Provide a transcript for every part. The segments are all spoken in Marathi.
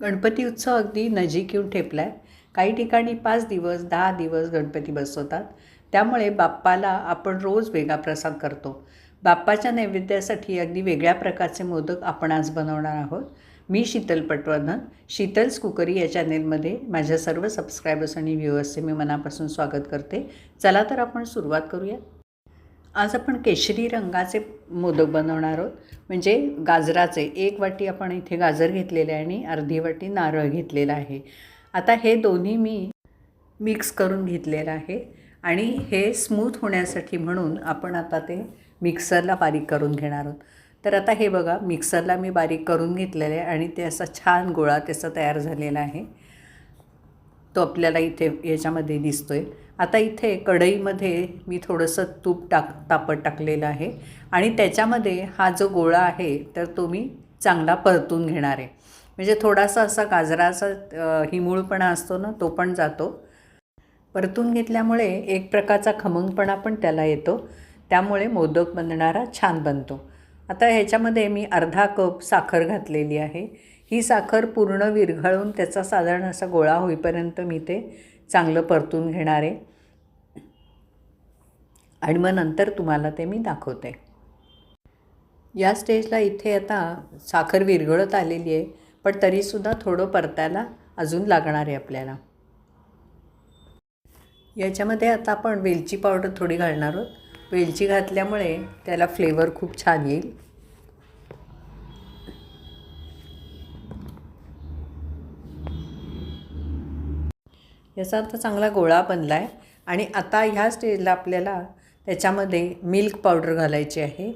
गणपती उत्सव अगदी नजीक येऊन ठेपला आहे काही ठिकाणी पाच दिवस दहा दिवस गणपती बसवतात. त्यामुळे बाप्पाला आपण रोज वेगळा प्रसाद करतो. बाप्पाच्या नैवेद्यासाठी अगदी वेगळ्या प्रकारचे मोदक आपण आज बनवणार आहोत. मी शीतल पटवर्धन. शीतल्स कुकरी या चॅनेलमध्ये माझ्या सर्व सबस्क्रायबर्स आणि व्ह्युअर्सचे मी मनापासून स्वागत करते. चला तर आपण सुरुवात करूया. आज आपण केशरी रंगाचे मोदक बनवणार आहोत. म्हणजे गाजराचे. एक वाटी आपण इथे गाजर घेतलेले आहे आणि अर्धी वाटी नारळ घेतलेला आहे. आता हे दोन्ही मी मिक्स करून घेतलेलं आहे आणि हे स्मूथ होण्यासाठी म्हणून आपण आता ते मिक्सरला बारीक करून घेणार आहोत. तर आता हे बघा मिक्सरला मी बारीक करून घेतलेलं आहे आणि ते असा छान गोळा त्याचा तयार झालेला आहे. तो आपल्याला इथे याच्यामध्ये दिसतो आहे आता इथे कढईमध्ये मी थोडंसं तूप टाक तापत टाकलेलं आहे. आणि त्याच्यामध्ये हा जो गोळा आहे तर तो मी चांगला परतून घेणार आहे. म्हणजे थोडासा असा गाजराचा हिमूळपणा असतो ना तो पण जातो. परतून घेतल्यामुळे एक प्रकारचा खमंगपणा पण त्याला येतो. त्यामुळे मोदक बनणारा छान बनतो. आता ह्याच्यामध्ये मी अर्धा कप साखर घातलेली आहे. ही साखर पूर्ण विरघळून त्याचा साधारण असा गोळा होईपर्यंत मी ते चांगलं परतून घेणार आहे. आणि मग नंतर तुम्हाला ते मी दाखवते. या स्टेजला इथे आता साखर विरघळत आलेली आहे पण तरीसुद्धा थोडं परतायला अजून लागणार आहे आपल्याला. याच्यामध्ये आता आपण वेलची पावडर थोडी घालणार आहोत. वेलची घातल्यामुळे त्याला फ्लेवर खूप छान येईल. याचा आता चांगला गोळा बनला आहे आणि आता ह्या स्टेजला आपल्याला त्याच्यामध्ये मिल्क पावडर घालायची आहे.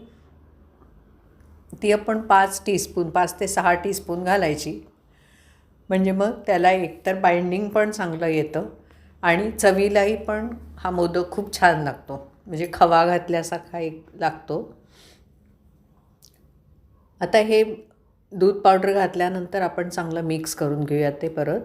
ती आपण पाच टीस्पून पाच ते सहा टीस्पून घालायची. म्हणजे मग त्याला एकतर बाइंडिंग पण चांगलं येतं आणि चवीलाही पण हा मोदक खूप छान लागतो. म्हणजे खवा घातल्यासारखा एक लागतो. आता हे दूध पावडर घातल्यानंतर आपण चांगलं मिक्स करून घेऊया ते परत.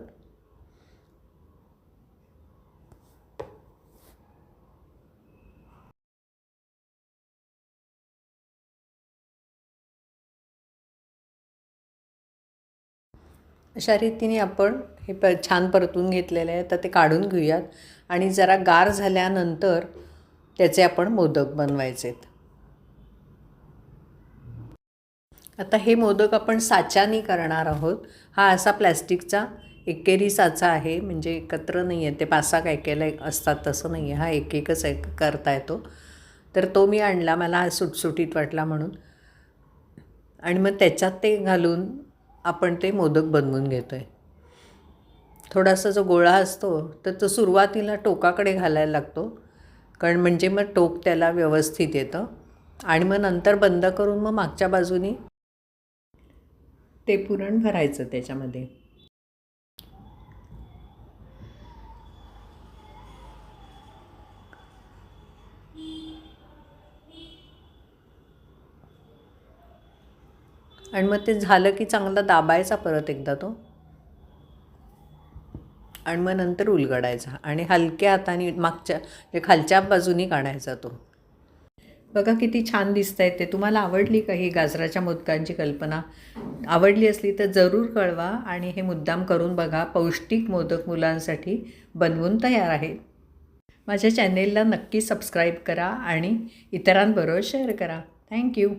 अशा रीतीने आपण हे प छान परतून घेतलेले आहे. तर ते काढून घेऊयात. आणि जरा गार झाल्यानंतर त्याचे आपण मोदक बनवायचे आता हे मोदक आपण साच्यानी करणार आहोत. हा असा प्लॅस्टिकचा एकेरी साचा आहे. म्हणजे एकत्र नाही आहे. ते पाच सहा काय केलं असतात तसं नाही आहे. हा एक एकच एक करता येतो. तर तो मी आणला. मला हा सुटसुटीत वाटला म्हणून. आणि मग त्याच्यात ते घालून आपण ते मोदक बनवून घेतो आहे थोडासा जो गोळा असतो तर तो सुरुवातीला टोकाकडे घालायला लागतो. कारण म्हणजे मग टोक त्याला व्यवस्थित येतं. आणि मग नंतर बंद करून मग मागच्या बाजूनी ते पुरण भरायचं त्याच्यामध्ये. आणि मग ते झालं की चांगला दाबायचा परत एकदा तो. आणि मग नंतर उलगडायचा आणि हलक्या हाताने मागच्या म्हणजे खालच्या बाजूनी काढायचा तो. बघा किती छान दिसत आहे ते. तुम्हाला आवडली का ही गाजराच्या मोदकांची कल्पना? आवडली असली तर जरूर कळवा आणि हे मुद्दाम करून बघा पौष्टिक मोदक मुलांसाठी बनवून तयार आहेत माझ्या चॅनेलला नक्की सबस्क्राईब करा आणि इतरांबरोबर शेअर करा. थँक्यू